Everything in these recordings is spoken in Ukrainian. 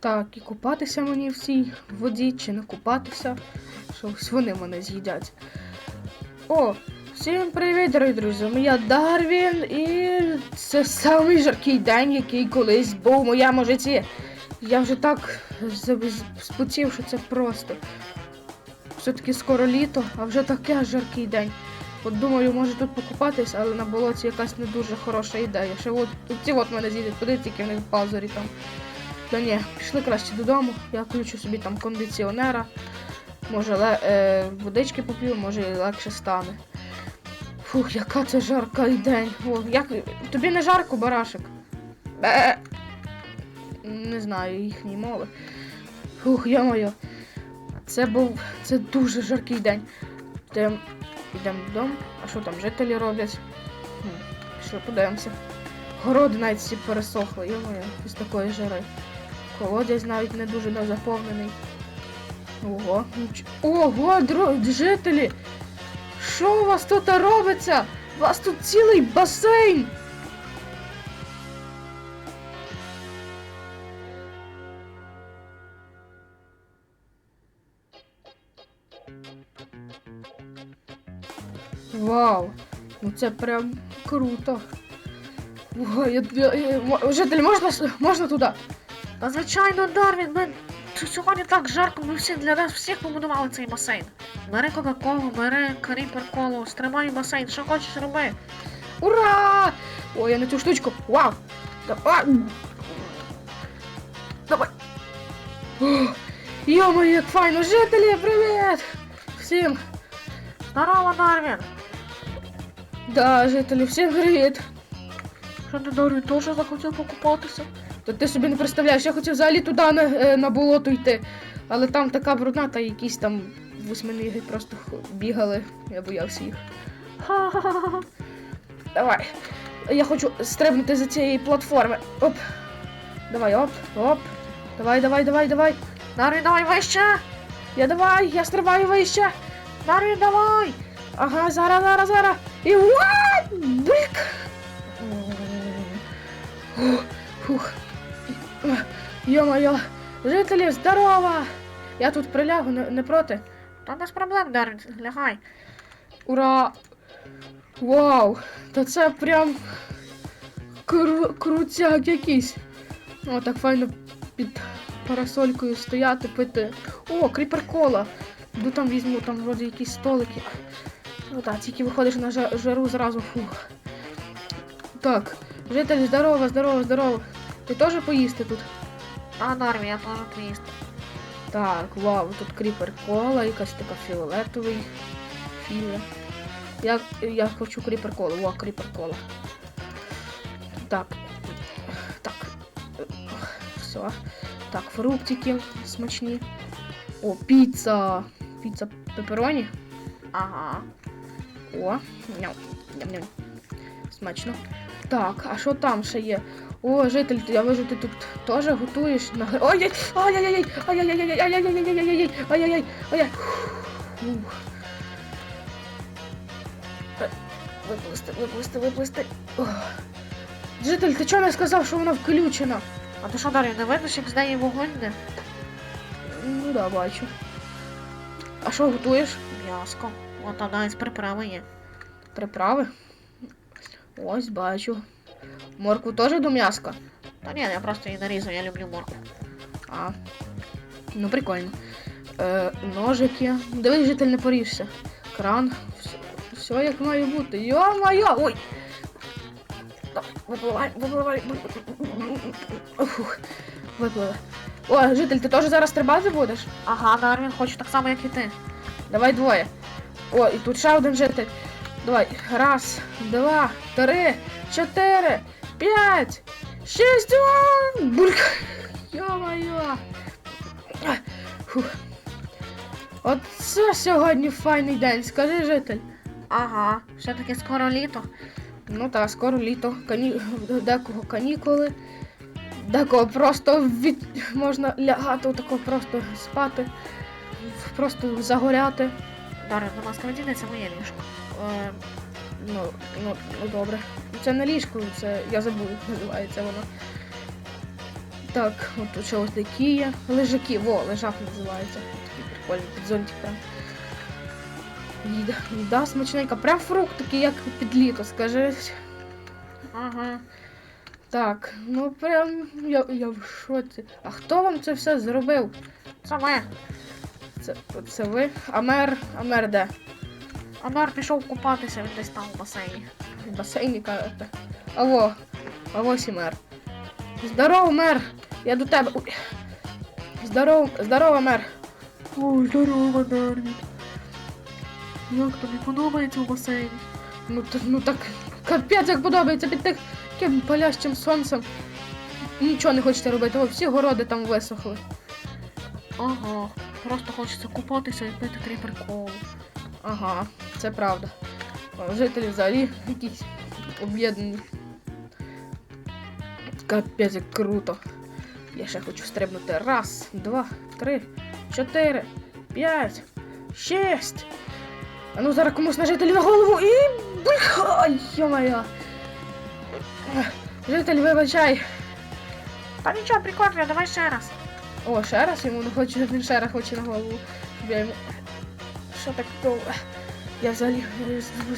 Так, і купатися мені в цій воді, чи не купатися, що ось вони мене з'їдять. О, всім привіт, дорогі друзі! Я Дарвін, і це самий жаркий день, який колись був у моєму житті. Я вже так спотів, що це просто. Все-таки скоро літо, а вже таке жаркий день. От думаю, може тут покупатись, але на болоті якась не дуже хороша ідея. Ще от ці от мене з'їдуть, куди тільки в них пазурі там. Та ні, пішли краще додому. Я включу собі там кондиціонера. Може, е, водички поп'ю, може і легше стане. Фух, яка це жарка день. О, як... Тобі не жарко, барашек? Бе. Не знаю їхньої мови. Фух, я-моє. Це був. Це дуже жаркий день. Йдемо додому. А що там жителі роблять? Хм, Пішли подивимося. Городи навіть всі пересохли, йо-моє, з такої жари. Колодязь навіть не дуже не заповнений. Ого. Ого, дро... жителі! Що у вас тут робиться? У вас тут цілий басейн! Вау! Ну це прям круто. Ой, я, жителі, можна, можна туди? Та звичайно, Дарвін, ми сьогодні так жарко, ми всі для нас всіх побудували цей басейн. Бери Кока-Колу, бери кріпер колу, стримай басейн, що хочеш роби. Ура! Ой, я на цю штучку. Вау! Давай! Давай! Йо-моє, як файно! Жителі, привіт! Всім! Здорово, Дарвін! Да, жителі, всім привіт! Що ти, Дарвін, теж захотів покупатися? То ти собі не представляєш, я хотів взагалі туди на, е, на болото йти. Але там така брудна, та якісь там восьминіги просто бігали. Я боявся їх. Ха-ха-ха. Давай. Я хочу стрибнути за цієї платформи. Оп. Давай, оп, оп. Давай, давай, давай, давай. Дарвін, давай вище! Я давай, я стрибаю вище. Дарвін, давай! Ага, зараз, зараз, зараз. І what? Бик. Фух. Йо-моє. Жителі, здорово! Я тут прилягу, не, не проти. Та без проблем, Дарвін, лягай. Ура! Вау! Та це прям кру- крутяк якийсь. О, так файно під парасолькою стояти, пити. О, кріпер кола. Йду там візьму, там вроді якісь столики. Ну так, тільки виходиш на жару зразу фух. Так, житель, здорово, здорово, здорово. Ти теж поїсти тут? А, Дарвін, я теж твіст. Так, вау, тут кріпер кола, якась така фіолетовий філя. Я, я хочу кріпер колу. О, кріпер кола. Так. Так. Все. Так, фруктики смачні. О, піца. Піца пепероні. Ага. О, ням, ням, ням. Смачно. Так, а що там ще є? О, житель, я вижу, ти тут теж готуєш на Ой-яй! ай яй яй ай яй яй ай яй яй яй яй яй ай яй яй ай яй Виплисти, випусти, виплисти. Житель, ти чого не сказав, що вона включена? А ти що, Дар'я, не видно, як з неї вогонь не? Ну да, бачу. А що готуєш? М'яско. Вот она із приправи є. Приправи? Ось бачу. Моркву теж до м'яска? Та ні, я просто її нарізав, я люблю моркву. А. Ну, прикольно. Е, ножики. Дивись, житель не поріжся. Кран. Все, все як має бути. Йо-моє! Ой! Випливай, випливай. Випливай. О, житель, ти теж зараз стрибати будеш? Ага, Дарвін, хочу так само, як і ти. Давай двоє. О, і тут ще один житель. Давай. Раз, два, три, чотири, п'ять, шість. Бульк. Йо-моє. Оце сьогодні файний день, скажи житель. Ага, все-таки скоро літо. Ну так, скоро літо, кані... декого канікули, декого просто від... можна лягати, отако просто спати, просто загоряти. Ласка, відійди, це моє ліжко. Е, ну, ну, ну добре. Це не ліжко, це я забув, як називається воно. Так, от ще ось такі є. Лежаки, во, лежак називається. Такий прикольний підзонтик прям. Їда, їда смачненька. Прям фрукт такий, як під літо, скажи. Ага. Так, ну прям я, я в шоці. А хто вам це все зробив? Це ми. Це, це ви? А мер, а мер де? А пішов купатися, він десь там у басейні. В басейні кажете. Алло, алло, сі мер. Здорово, мер! Я до тебе. Ой. Здорово, здорово, мер. Ой, здорово, Дарвін. Як тобі подобається у басейні? Ну, т- ну так капець як подобається під таким палящим сонцем. Нічого не хочете робити, о, всі городи там висохли. Ага. Просто хочеться купатися і пити кріпер колу. Ага, це правда. Жителі взагалі якісь об'єднані. Капець як круто. Я ще хочу стрибнути. Раз, два, три, чотири, п'ять, шість. А ну зараз комусь на жителі на голову і. Бля, йо-моє. Житель, вибачай. Та нічого, прикольно, давай ще раз. О, ще раз йому не хочу, він ще раз хоче на голову. Щоб Я йому... Що так то. Я взагалі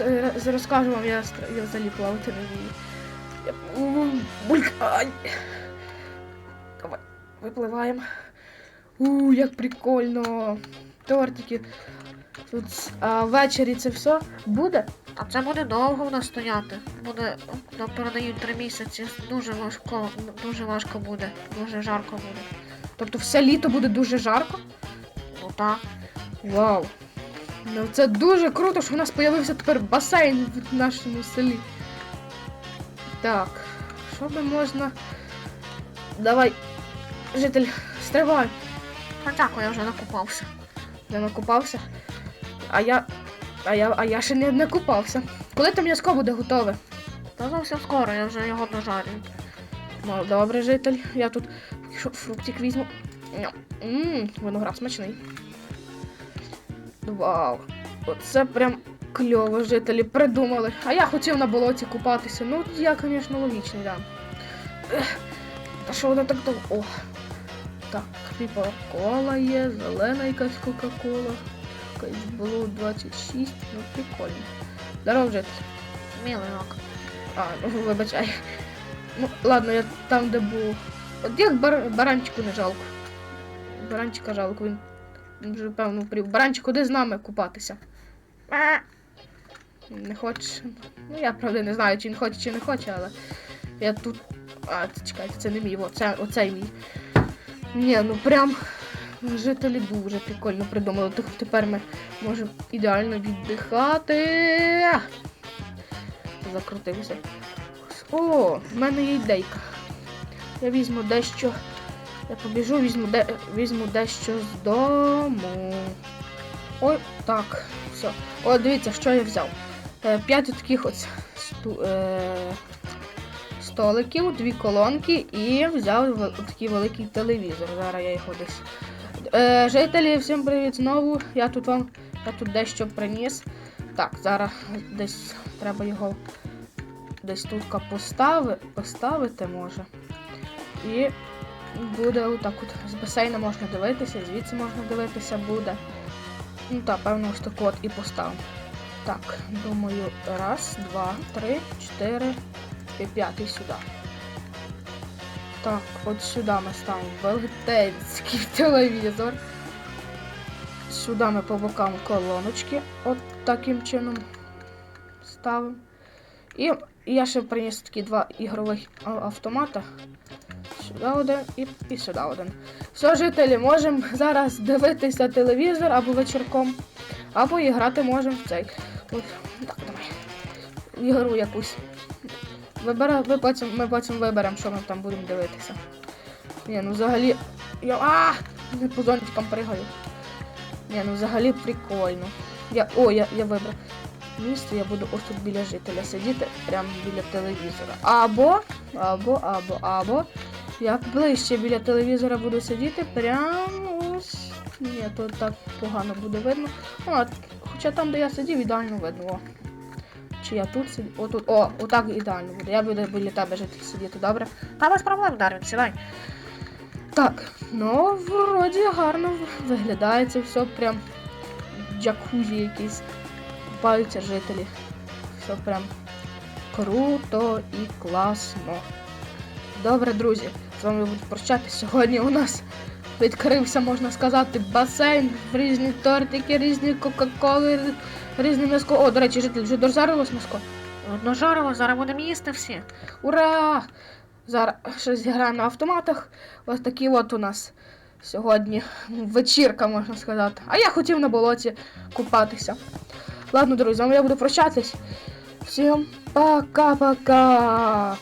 е, з- розкажу вам, я, я взагалі плавати не вмію. Бульк. Ай. Давай, випливаємо. У, як прикольно. Тортики. Тут а ввечері це все буде. А це буде довго в нас стояти. Буде, нам передають три місяці. Дуже важко, дуже важко буде, дуже жарко буде. Тобто все літо буде дуже жарко. Ну так. Вау! Ну це дуже круто, що в нас з'явився тепер басейн в нашому селі. Так, що би можна. Давай, житель, стривай. Та дякую, я вже накупався. Я накупався. А я. А я, а я ще не, не купався. Коли там м'язко буде готове? Та зовсім скоро, я вже його дожарюю. Ну, добре, житель. Я тут фруктик візьму. Ммм, виноград смачний. Вау. Оце прям кльово жителі придумали. А я хотів на болоті купатися. Ну, я, звісно, логічний, да. Ех, Та що воно так довго? О. Так, кріпа кола є, зелена якась Кока-Кола. Якась було 26, ну прикольно. Здоров, житель. Мілий рок. А, ну вибачай. Ну, ладно, я там, де був. От як бар... баранчику не жалко. Баранчика жалко, він вже певно впрів. Баранчик, ходи з нами купатися. Не хочеш. Ну я правда не знаю, чи він хоче, чи не хоче, але я тут. А, чекайте, це не мій, о, це, оцей мій. Ні, ну прям жителі дуже прикольно придумали. Тепер ми можемо ідеально віддихати. Закрутився. О, в мене є ідейка. Я візьму дещо. Я побіжу, візьму, де, візьму дещо з дому. Ой, так, все. О, дивіться, що я взяв. Е, П'ять таких ось сту, е, столиків, дві колонки і взяв такий великий телевізор. Зараз я його десь. Е, жителі, всім привіт знову. Я тут вам я тут дещо приніс. Так, зараз десь треба його десь тут постави, поставити може. І буде отак от з басейну можна дивитися, звідси можна дивитися буде. Ну так, певно, ось так от і поставимо. Так, думаю, раз, два, три, чотири і п'ятий сюди. Так, от сюди ми ставимо велетенський телевізор. Сюди ми по бокам колоночки. От таким чином ставимо. І я ще приніс такі два ігрових автомата. Сюди один і, і сюди один. Все, жителі, можемо зараз дивитися телевізор або вечірком, або і грати можемо в цей. От, так, давай. Ігру якусь. Вибира, ви потім, ми потім виберемо, що ми там будемо дивитися. Ні, ну взагалі. Я. А! Не по зонтикам пригаю. Ні, ну взагалі прикольно. Я. О, я, я вибрав. Місце я буду ось тут біля жителя сидіти, прямо біля телевізора. Або, або, або, або. Як ближче біля телевізора буду сидіти, прямо ось. Ні, то так погано буде видно. Ну, хоча там, де я сидів, ідеально видно. Чи я тут сидів? О, тут. О, отак ідеально буде. Я буду біля тебе жити сидіти, добре? Та без проблем, Дарвін, сідай. Так, ну вроді гарно виглядає це все прям джакузі якісь. Купаються жителі. Все прям круто і класно. Добре, друзі, з вами буду прощатися. Сьогодні у нас відкрився, можна сказати, басейн, різні тортики, різні кока-коли, різні м'яско. О, до речі, жителі, вже дожарилось м'яско. Одно жарило, зараз будемо їсти всі. Ура! Зараз щось зіграємо на автоматах. Ось такі от у нас сьогодні вечірка, можна сказати. А я хотів на болоті купатися. Ладно, друзі, з вами я буду прощатись. Всім пока-пока!